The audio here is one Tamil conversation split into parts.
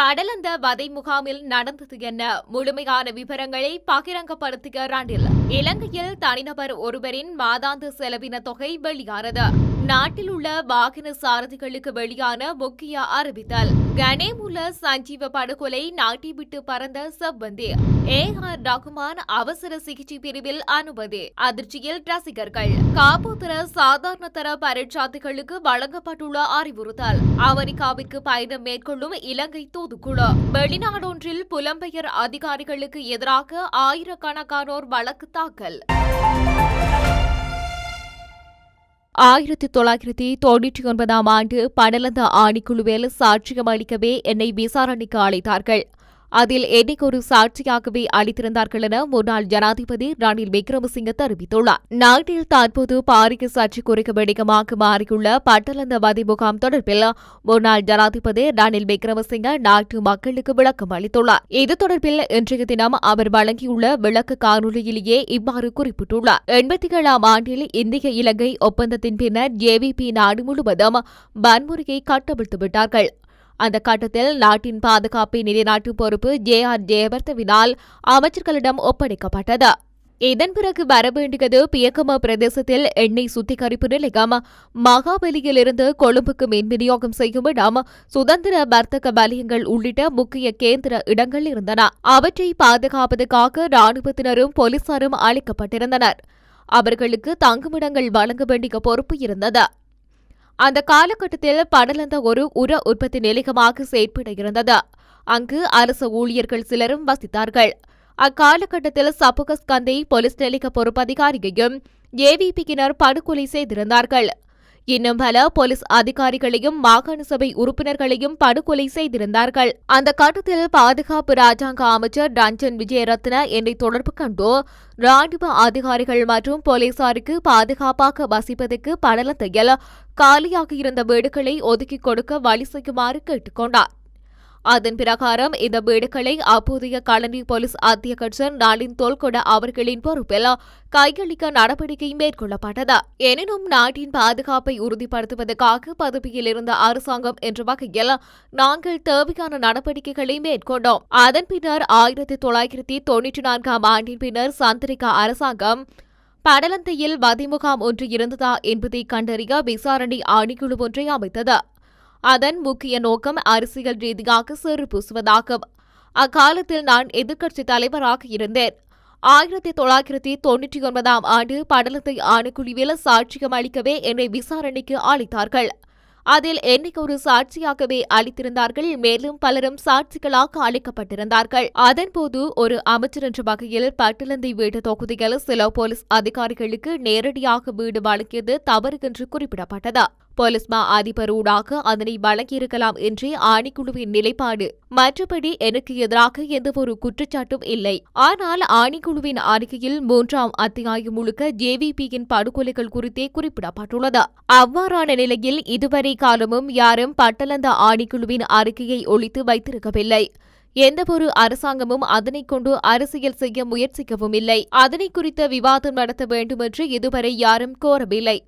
படலந்த வதை முகாமில் நடந்தது என்ன? முழுமையான விவரங்களை பகிரங்கப்படுத்துகிறாண்டில் இலங்கையில் தனிநபர் ஒருவரின் மாதாந்த செலவின தொகை வெளியானது. நாட்டில் உள்ள வாகன சாரதிகளுக்கு வெளியான முக்கிய அறிவித்தல். கனேமுல சஞ்சீவ படுகொலை நாட்டை விட்டு பறந்த சப்பந்தி ஏ ஆர் ரகுமான் அவசர சிகிச்சை பிரிவில் அனுமதி. அதிர்ச்சியில் ரசிகர்கள். காபோதர சாதாரண தர பரீட்சார்த்திகளுக்கு வழங்கப்பட்டுள்ள அறிவுறுத்தல். அமெரிக்காவிற்கு பயணம் மேற்கொள்ளும் இலங்கை தூதுக்குழு. வெளிநாடொன்றில் புலம்பெயர் அதிகாரிகளுக்கு எதிராக ஆயிரக்கணக்கானோர் வழக்கு தாக்கல். ஆயிரத்தி தொள்ளாயிரத்தி தொன்னூற்றி ஒன்பதாம் ஆண்டு படலந்த ஆணைக்குழுவில் சாட்சியம் அளிக்கவே என்னை விசாரணைக்கு அழைத்தார்கள். அதில் என்னைக்கு ஒரு சாட்சியாகவே அளித்திருந்தார்கள் என முன்னாள் ஜனாதிபதி ரணில் விக்ரமசிங்க தெரிவித்துள்ளார். நாட்டில் தற்போது பாரிய சாட்சி குறிக்க வெடிக்கமாக மாறியுள்ள பட்டலந்த வதி முகாம் தொடர்பில் முன்னாள் ஜனாதிபதி ரணில் விக்ரமசிங்க நாட்டு மக்களுக்கு விளக்கம் அளித்துள்ளார். இது தொடர்பில் இன்றைய தினம் அவர் வழங்கியுள்ள விளக்க காணொலியிலேயே இவ்வாறு குறிப்பிட்டுள்ளார். எண்பத்தி ஏழாம் ஆண்டில் இந்திய இலங்கை ஒப்பந்தத்தின் பின்னர் ஜேவிபி நாடு முழுவதும் வன்முறையை கட்டவிழ்த்து விட்டார்கள் அந்த கட்டத்தில் நாட்டின் பாதுகாப்பை நிலைநாட்டும் பொறுப்பு ஜே ஆர் ஜெயவர்த்தவினால் அமைச்சர்களிடம் ஒப்படைக்கப்பட்டது. இதன் பிறகு வரவேண்டியது பியக்கம பிரதேசத்தில் எண்ணெய் சுத்திகரிப்பு நிலையம் மகாபலியிலிருந்து கொழும்புக்கு மின் விநியோகம் செய்யும் இடம் சுதந்திர வர்த்தக வலயங்கள் உள்ளிட்ட முக்கிய கேந்திர இடங்கள் இருந்தன. அவற்றை பாதுகாப்பதற்காக ராணுவத்தினரும் போலீசாரும் அளிக்கப்பட்டிருந்தனர் அவர்களுக்கு தங்குமிடங்கள் வழங்க வேண்டிய பொறுப்பு இருந்தது. அந்த காலகட்டத்தில் படலந்த ஒரு உர உற்பத்தி நிலையமாக செயற்பட இருந்தது அங்கு அரசு ஊழியர்கள் சிலரும் வசித்தார்கள். அக்காலகட்டத்தில் சப்புகஸ்கந்தை போலீஸ் நிலைய பொறுப்பதிகாரியையும் ஏவிபியினர் படுகொலை செய்திருந்தார்கள். இன்னும் பல போலீஸ் அதிகாரிகளையும் மாகாண சபை உறுப்பினர்களையும் படுகொலை செய்திருந்தார்கள். அந்த கட்டத்தில் பாதுகாப்பு ராஜாங்க அமைச்சர் ரஞ்சன் விஜயரத்ன என்னை தொடர்பு கண்டு ராணுவ அதிகாரிகள் மற்றும் போலீசாருக்கு பாதுகாப்பாக வசிப்பதற்கு படலத்தையில் காலியாக இருந்த வீடுகளை ஒதுக்கிக் கொடுக்க வழி செய்யுமாறு கேட்டுக்கொண்டார் அதன் பிரகாரம் இந்த வீடுகளை அப்போதைய காலனி போலீஸ் அத்தியகட்சர் நாளின் தொல்கொட அவர்களின் பொறுப்பில் கையளிக்க நடவடிக்கை மேற்கொள்ளப்பட்டது. எனினும் நாட்டின் பாதுகாப்பை உறுதிப்படுத்துவதற்காக பதவியில் இருந்த அரசாங்கம் என்ற வகையில் நாங்கள் தேவையான நடவடிக்கைகளை மேற்கொண்டோம். அதன் பின்னர் ஆயிரத்தி தொள்ளாயிரத்தி தொன்னூற்றி நான்காம் ஆண்டின் பின்னர் சந்திரிகா அரசாங்கம் படலந்தையில் வதிமுகாம் ஒன்று இருந்ததா என்பதை கண்டறிய விசாரணை ஆணைக்குழு ஒன்றை அமைத்தது. அதன் முக்கிய நோக்கம் அரசியல் ரீதியாக சிறு பூசுவதாகும். அக்காலத்தில் நான் எதிர்க்கட்சி தலைவராக இருந்தேன். ஆயிரத்தி தொள்ளாயிரத்தி தொன்னூற்றி ஒன்பதாம் ஆண்டு படலத்தை ஆணைக்குழுவில் சாட்சியம் அளிக்கவே என்னை விசாரணைக்கு அளித்தார்கள் அதில் என்னை ஒரு சாட்சியாகவே அளித்திருந்தார்கள் மேலும் பலரும் சாட்சிகளாக அளிக்கப்பட்டிருந்தார்கள் அதன்போது ஒரு அமைச்சர் என்ற வகையில் பட்டிலந்தை வீட்டு தொகுதியில் சில போலீஸ் அதிகாரிகளுக்கு நேரடியாக வீடு வழங்கியது தவறு என்று குறிப்பிடப்பட்டது. போலீஸ் மா அதிபர் ஊடாக அதனை வழங்கியிருக்கலாம் என்றே ஆணைக்குழுவின் நிலைப்பாடு. மற்றபடி எனக்கு எதிராக எந்தவொரு குற்றச்சாட்டும் இல்லை. ஆனால் ஆணைக்குழுவின் அறிக்கையில் மூன்றாம் அத்தியாயம் முழுக்க ஜேவிபியின் படுகொலைகள் குறித்தே குறிப்பிடப்பட்டுள்ளது. அவ்வாறான நிலையில் இதுவரை காலமும் யாரும் பட்டலந்த ஆணைக்குழுவின் அறிக்கையை ஒழித்து வைத்திருக்கவில்லை. எந்தவொரு அரசாங்கமும் அதனை கொண்டு அரசியல் செய்ய முயற்சிக்கவும் இல்லை. அதனை குறித்த விவாதம் நடத்த வேண்டுமென்று இதுவரை யாரும் கோரவில்லை.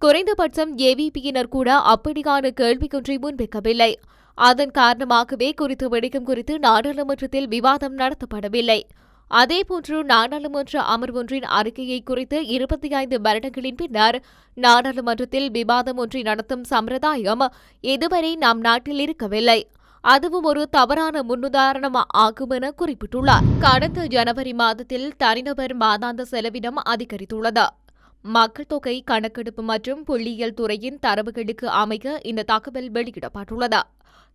குறைந்தபட்சம் ஏவிபியினர் கூட அப்படியான கேள்வியொன்றை முன்வைக்கவில்லை. அதன் காரணமாகவே குறித்த வெடிக்கும் குறித்து நாடாளுமன்றத்தில் விவாதம் நடத்தப்படவில்லை. அதேபோன்று நாடாளுமன்ற அமர்வொன்றின் அறிக்கையை குறித்து இருபத்தி ஐந்து வருடங்களின் பின்னர் நாடாளுமன்றத்தில் விவாதம் ஒன்றை நடத்தும் சம்பிரதாயம் இதுவரை நம் நாட்டில் இருக்கவில்லை. அதுவும் ஒரு தவறான முன்னுதாரணம் ஆகும் என குறிப்பிட்டுள்ளார். கடந்த ஜனவரி மாதத்தில் தனிநபர் மாதாந்த செலவினம் அதிகரித்துள்ளது. மக்கள் தொகை கணக்கெடுப்பு மற்றும் புள்ளியியல் துறையின் தரவுகளுக்கு அமைய இந்த தகவல் வெளியிடப்பட்டுள்ளது.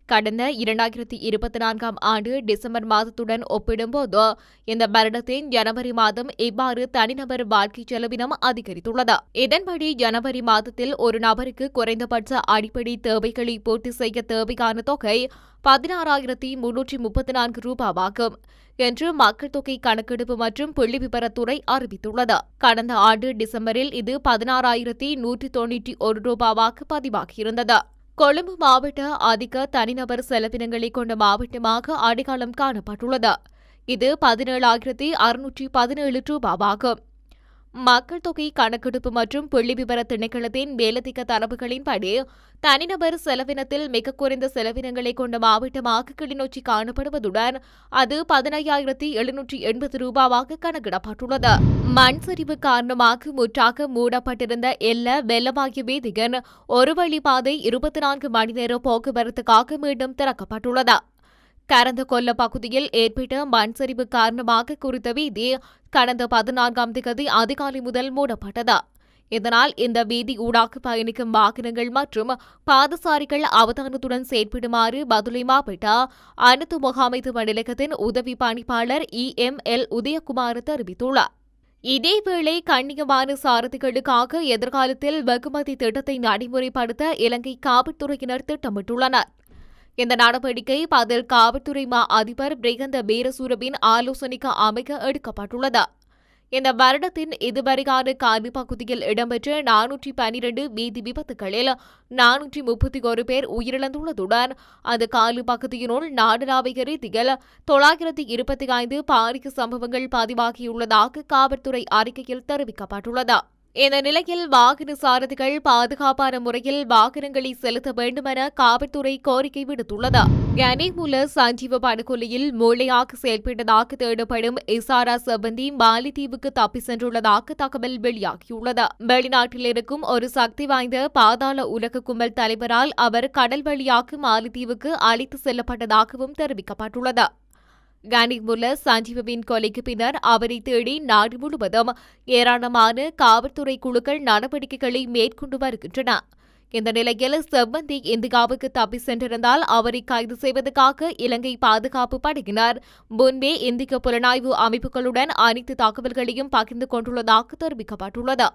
கடந்த இரண்டாயிரத்தி இருபத்தி நான்காம் ஆண்டு டிசம்பர் மாதத்துடன் ஒப்பிடும்போது இந்த வருடத்தின் ஜனவரி மாதம் இவ்வாறு தனிநபர் வாழ்க்கை செலவினம் அதிகரித்துள்ளது. இதன்படி ஜனவரி மாதத்தில் ஒரு நபருக்கு குறைந்தபட்ச அடிப்படை தேவைகளை பூர்த்தி செய்ய தேவையான தொகை பதினாறாயிரத்தி முன்னூற்றி முப்பத்தி நான்கு ரூபாவாகும் என்று மக்கள் தொகை கணக்கெடுப்பு மற்றும் புள்ளி விவரத்துறை அறிவித்துள்ளது. கடந்த ஆண்டு டிசம்பரில் இது பதினாறாயிரத்தி நூற்றி தொன்னூற்றி ஒரு ரூபாவாக பதிவாகியிருந்தது. கொழும்பு மாவட்ட அதிக தனிநபர் செலவினங்களை கொண்ட மாவட்டமாக அடையாளம் காணப்பட்டுள்ளது. இது பதினேழாயிரத்தி அறுநூற்றி பதினேழு ரூபாவாகும். மக்கள் தொகை கணக்கெடுப்பு மற்றும் புள்ளிவிவர திணைக்களத்தின் மேலதிக தரவுகளின்படி தனிநபர் செலவினத்தில் மிக குறைந்த செலவினங்களை கொண்ட மாவட்டமாக கிளிநொச்சி காணப்படுவதுடன் அது பதினையாயிரத்தி எழுநூற்றி எண்பது ரூபாவாக கணக்கிடப்பட்டுள்ளது. மண் சரிவு காரணமாக முற்றாக மூடப்பட்டிருந்த எல்ல வெள்ளமாகிய வீதியின் ஒரு வழிபாதை இருபத்தி நான்கு மணி நேர போக்குவரத்துக்காக மீண்டும் திறக்கப்பட்டுள்ளது. கரந்த கொல்ல பகுதியில் ஏற்பட்ட மண் சரிவு காரணமாக குறித்த வீதி கடந்த பதினான்காம் திகதி அதிகாலை முதல் மூடப்பட்டது. இதனால் இந்த வீதி ஊடாக பயணிக்கும் வாகனங்கள் மற்றும் பாதசாரிகள் அவதானத்துடன் செயற்படுமாறு பதுளை மாவட்ட அனைத்து முகாமைத்துவ நிலையத்தின் உதவி பணிப்பாளர் இ எம் எல் உதயகுமார் தெரிவித்துள்ளார். இதேவேளை கண்ணியமான சாரதிகளுக்காக எதிர்காலத்தில் வெகுமதி திட்டத்தை நடைமுறைப்படுத்த இலங்கை காவல்துறையினர் திட்டமிட்டுள்ளனர். இந்த நடவடிக்கை பதில் காவல்துறை மா அதிபர் பிரேகந்த வீரசூரவின் ஆலோசனைக்கு அமைக்க எடுக்கப்பட்டுள்ளது. இந்த வருடத்தின் இதுவரையான காலி பகுதியில் இடம்பெற்ற நானூற்றி பனிரெண்டு வீதி விபத்துகளில் நானூற்றி முப்பத்தி ஒரு பேர் உயிரிழந்துள்ளதுடன் அந்த காலி பகுதியினுள் நாடளாவிய ரீதியில் தொள்ளாயிரத்தி இருபத்தி ஐந்து பாரிய சம்பவங்கள் பதிவாகியுள்ளதாக காவல்துறை அறிக்கையில் தெரிவிக்கப்பட்டுள்ளது. இந்த நிலையில் வாகன சாரதிகள் பாதுகாப்பான முறையில் வாகனங்களை செலுத்த வேண்டுமென காவல்துறை கோரிக்கை விடுத்துள்ளது. கனிமுல சஞ்சீவ படுகொலையில் மூளையாக செயல்பட்டதாக தேடப்படும் இசாரா செவந்தி மாலித்தீவுக்கு தப்பி சென்றுள்ளதாக தகவல் வெளியாகியுள்ளது. வெளிநாட்டில் இருக்கும் ஒரு சக்தி வாய்ந்த பாதாள உலக கும்பல் தலைவரால் அவர் கடல் வழியாக மாலித்தீவுக்கு அழைத்து செல்லப்பட்டதாகவும் தெரிவிக்கப்பட்டுள்ளது. கனிமுல்ல சஞ்சீவின் கொலைக்கு பின்னர் அவரை தேடி நாடு முழுவதும் ஏராளமான காவல்துறை குழுக்கள் நடவடிக்கைகளை மேற்கொண்டு வருகின்றன. இந்த நிலையில் செவ்வந்தி இந்தியாவுக்கு தப்பி சென்றிருந்தால் அவரை கைது செய்வதற்காக இலங்கை பாதுகாப்பு படையினர் முன்பே இந்திய புலனாய்வு அமைப்புகளுடன் அனைத்து தகவல்களையும் பகிர்ந்து கொண்டுள்ளதாக தெரிவிக்கப்பட்டுள்ளது.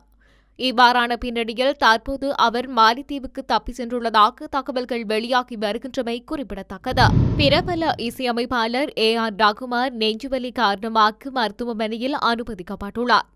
இவ்வாறான பின்னணியில் தற்போது அவர் மாலித்தீவுக்கு தப்பி சென்றுள்ளதாக தகவல்கள் வெளியாகி வருகின்றமை குறிப்பிடத்தக்கது. பிரபல இசையமைப்பாளர் ஏ ஆர் ரகுமார் நெஞ்சுவலி காரணமாக மருத்துவமனையில் அனுமதிக்கப்பட்டுள்ளார்.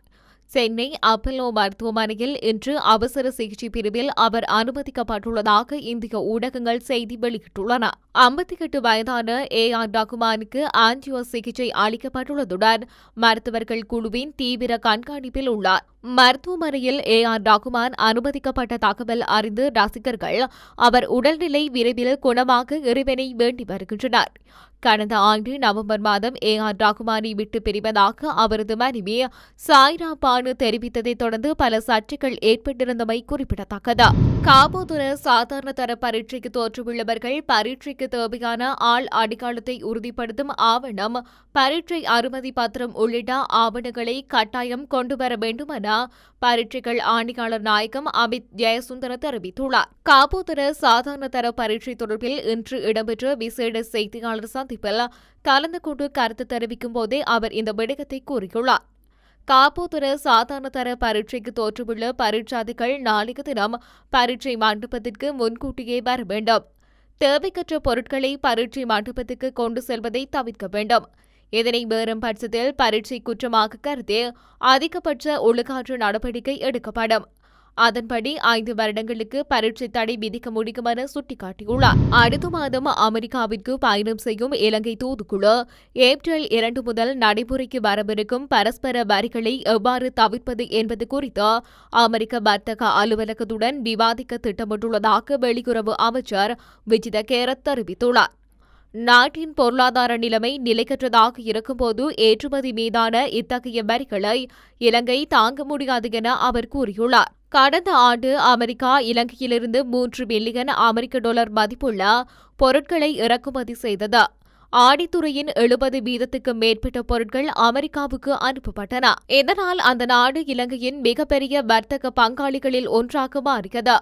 சென்னை அப்பல்லோ மருத்துவமனையில் இன்று அவசர சிகிச்சை பிரிவில் அவர் அனுமதிக்கப்பட்டுள்ளதாக இந்திய ஊடகங்கள் செய்தி வெளியிட்டுள்ளன. ஐம்பத்தி எட்டு வயதான ஏ ஆர் ரகுமானுக்கு ஆன்ஜியோ சிகிச்சை அளிக்கப்பட்டுள்ளதுடன் மருத்துவர்கள் குழுவின் தீவிர கண்காணிப்பில் உள்ளார். மருத்துவமனையில் ஏ ஆர் ரகுமான் அனுமதிக்கப்பட்ட தகவல் அறிந்து ரசிகர்கள் அவர் உடல்நிலை விரைவில் குணமாக இறைவனை வேண்டி வருகின்றனர். கடந்த ஆண்டு நவம்பர் மாதம் ஏ ஆர் ரகுமானை விட்டு பிரிவதாக அவரது மனைவி சாய்ரா பானு தெரிவித்ததைத் தொடர்ந்து பல சர்ச்சைகள் ஏற்பட்டிருந்தமை குறிப்பிடத்தக்கது. காபோதுர சாதாரண தர பரீட்சைக்கு தோற்றுள்ளவர்கள் பரீட்சைக்கு தேவையான ஆள் அடிக்காலத்தை உறுதிப்படுத்தும் ஆவணம் பரீட்சை அனுமதி பத்திரம் உள்ளிட்ட ஆவணங்களை கட்டாயம் கொண்டுவர வேண்டும் என பரீட்சைகள் ஆணையாளர் நாயகம் அமித் ஜெயசுந்தர தெரிவித்துள்ளார். காபோதர சாதாரண தர பரீட்சை தொடர்பில் இன்று இடம்பெற்ற விசேட செய்தியாளர் சந்திப்பில் கலந்து கொண்டு கருத்து தெரிவிக்கும் போதே அவர் இந்த விடயத்தை கூறியுள்ளார். காப்போதர சாதாரண தர பரீட்சைக்கு தோற்றுள்ள பரீட்சாதிகள் நாளைக்கு தினம் பரீட்சை மண்டபத்திற்கு முன்கூட்டியே வர வேண்டும். தேவைக்கற்ற பொருட்களை பரீட்சை மண்டபத்துக்கு கொண்டு செல்வதை தவிர்க்க வேண்டும். இதனை மீறும் பட்சத்தில் பரீட்சை குற்றமாக கருதி அதிகபட்ச ஒழுக்காற்று நடவடிக்கை எடுக்கப்படும். அதன்படி ஐந்து வருடங்களுக்கு பரீட்சை தடை விதிக்க முடியும் என சுட்டிக்காட்டியுள்ளார். அடுத்த மாதம் அமெரிக்காவிற்கு பயணம் செய்யும் இலங்கை தூதுக்குழு ஏப்ரல் இரண்டு முதல் நடைமுறைக்கு வரவிருக்கும் பரஸ்பர வரிகளை எவ்வாறு தவிர்ப்பது என்பது குறித்து அமெரிக்க வர்த்தக அலுவலகத்துடன் விவாதிக்க திட்டமிட்டுள்ளதாக வெளியுறவு அமைச்சர் விஜித கேரத் தெரிவித்துள்ளார். நாட்டின் பொருளாதார நிலைமை நிலைக்கற்றதாக இருக்கும்போது ஏற்றுமதி மீதான இத்தகைய வரிகளை இலங்கை தாங்க முடியாது என அவர் கூறியுள்ளார். கடந்த ஆண்டு அமெரிக்கா இலங்கையிலிருந்து மூன்று பில்லியன் அமெரிக்க டாலர் மதிப்புள்ள பொருட்களை இறக்குமதி செய்தது. ஆடித்துறையின் எழுபது வீதத்துக்கு மேற்பட்ட பொருட்கள் அமெரிக்காவுக்கு அனுப்பப்பட்டன. இதனால் அந்த நாடு இலங்கையின் மிகப்பெரிய வர்த்தக பங்காளிகளில் ஒன்றாக மாறியது.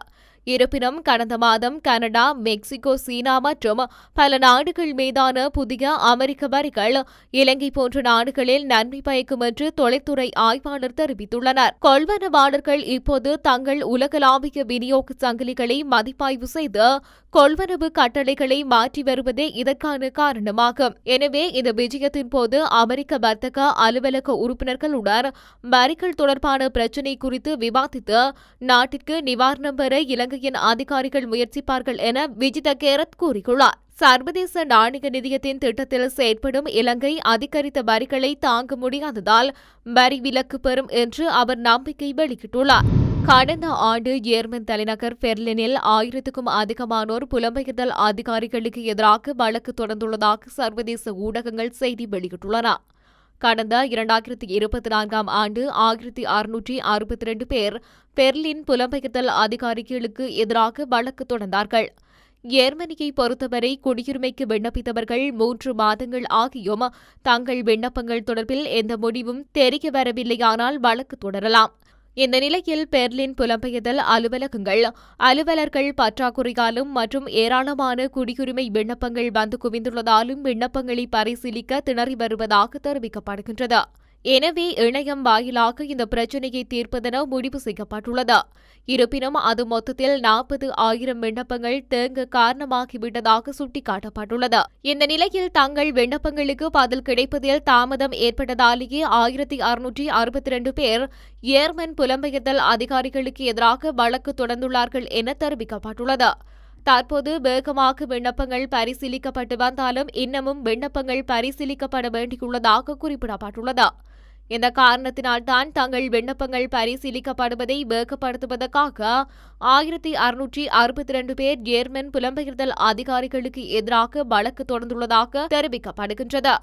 இருப்பினும் கடந்த மாதம் கனடா மெக்சிகோ சீனா மற்றும் பல நாடுகள் மீதான புதிய அமெரிக்க வரிகள் இலங்கை போன்ற நாடுகளில் நன்மை பயக்கும் என்று தொலைத்துறை ஆய்வாளர் தெரிவித்துள்ளனர். கொள்வனவாளர்கள் இப்போது தங்கள் உலகளாவிய விநியோக சங்கிலிகளை மதிப்பாய்வு செய்து கொள்வனவு கட்டளைகளை மாற்றி வருவதே இதற்கான காரணமாகும். எனவே இந்த விஜயத்தின் போது அமெரிக்க வர்த்தக அலுவலக உறுப்பினர்களுடன் வரிகள் தொடர்பான பிரச்சினை குறித்து விவாதித்து நாட்டிற்கு நிவாரணம் பெற இலங்கை வங்கியின் அதிகாரிகள் முயற்சிப்பார்கள் என விஜித கேரத் கூறியுள்ளார். சர்வதேச நாணய நிதியத்தின் திட்டத்தில் செயற்படும் இலங்கை அதிகரித்த வரிகளை தாங்க முடியாததால் வரி விலக்கு பெறும் என்று அவர் நம்பிக்கை வெளியிட்டுள்ளார். கடந்த ஆண்டு ஜேர்மன் தலைநகர் பெர்லினில் ஆயிரத்துக்கும் அதிகமானோர் புலம்பெயர்தல் அதிகாரிகளுக்கு எதிராக வழக்கு தொடர்ந்துள்ளதாக சர்வதேச ஊடகங்கள் செய்தி வெளியிட்டுள்ளன. கடந்த இரண்டாயிரத்தி இருபத்தி நான்காம் ஆண்டு ஆயிரத்தி அறுநூற்றி அறுபத்தி ரெண்டு பேர் பெர்லின் புலம்பெயர்தல் அதிகாரிகளுக்கு எதிராக வழக்கு தொடர்ந்தார்கள். ஜெர்மனியை பொறுத்தவரை குடியுரிமைக்கு விண்ணப்பித்தவர்கள் மூன்று மாதங்கள் ஆகியும் தங்கள் விண்ணப்பங்கள் தொடர்பில் எந்த முடிவும் தெரிய வரவில்லையானால் வழக்கு தொடரலாம். இந்த நிலையில் பெர்லின் புலம்பெயர்தல் அலுவலகங்கள் அலுவலர்கள் பற்றாக்குறையாலும் மற்றும் ஏராளமான குடியுரிமை விண்ணப்பங்கள் வந்து குவிந்துள்ளதாலும் விண்ணப்பங்களை பரிசீலிக்க திணறி வருவதாக தெரிவிக்கப்படுகின்றது. எனவே இணையம் வாயிலாக இந்த பிரச்சினையை தீர்ப்பதென முடிவு செய்யப்பட்டுள்ளது. இருப்பினும் அது மொத்தத்தில் நாற்பது ஆயிரம் விண்ணப்பங்கள் தேங்க காரணமாகிவிட்டதாக சுட்டிக்காட்டப்பட்டுள்ளது. இந்த நிலையில் தங்கள் விண்ணப்பங்களுக்கு பதில் கிடைப்பதில் தாமதம் ஏற்பட்டதாலேயே ஆயிரத்தி அறுநூற்றி அறுபத்தி ரெண்டு பேர் ஏர்மன் புலம்பெயர்தல் அதிகாரிகளுக்கு எதிராக வழக்கு தொடர்ந்துள்ளார்கள் என தெரிவிக்கப்பட்டுள்ளது. தற்போது வேகமாக விண்ணப்பங்கள் பரிசீலிக்கப்பட்டு வந்தாலும் இன்னமும் விண்ணப்பங்கள் பரிசீலிக்கப்பட வேண்டியுள்ளதாக குறிப்பிடப்பட்டுள்ளது. இந்த காரணத்தினால் தான் தங்கள் விண்ணப்பங்கள் பரிசீலிக்கப்படுவதை வேகப்படுத்துவதற்காக ஆயிரத்தி அறுநூற்றி அறுபத்தி ரெண்டு பேர் ஜேர்மன் புலம்பெயர்தல் அதிகாரிகளுக்கு எதிராக வழக்கு தொடர்ந்துள்ளதாக தெரிவிக்கப்படுகின்றது.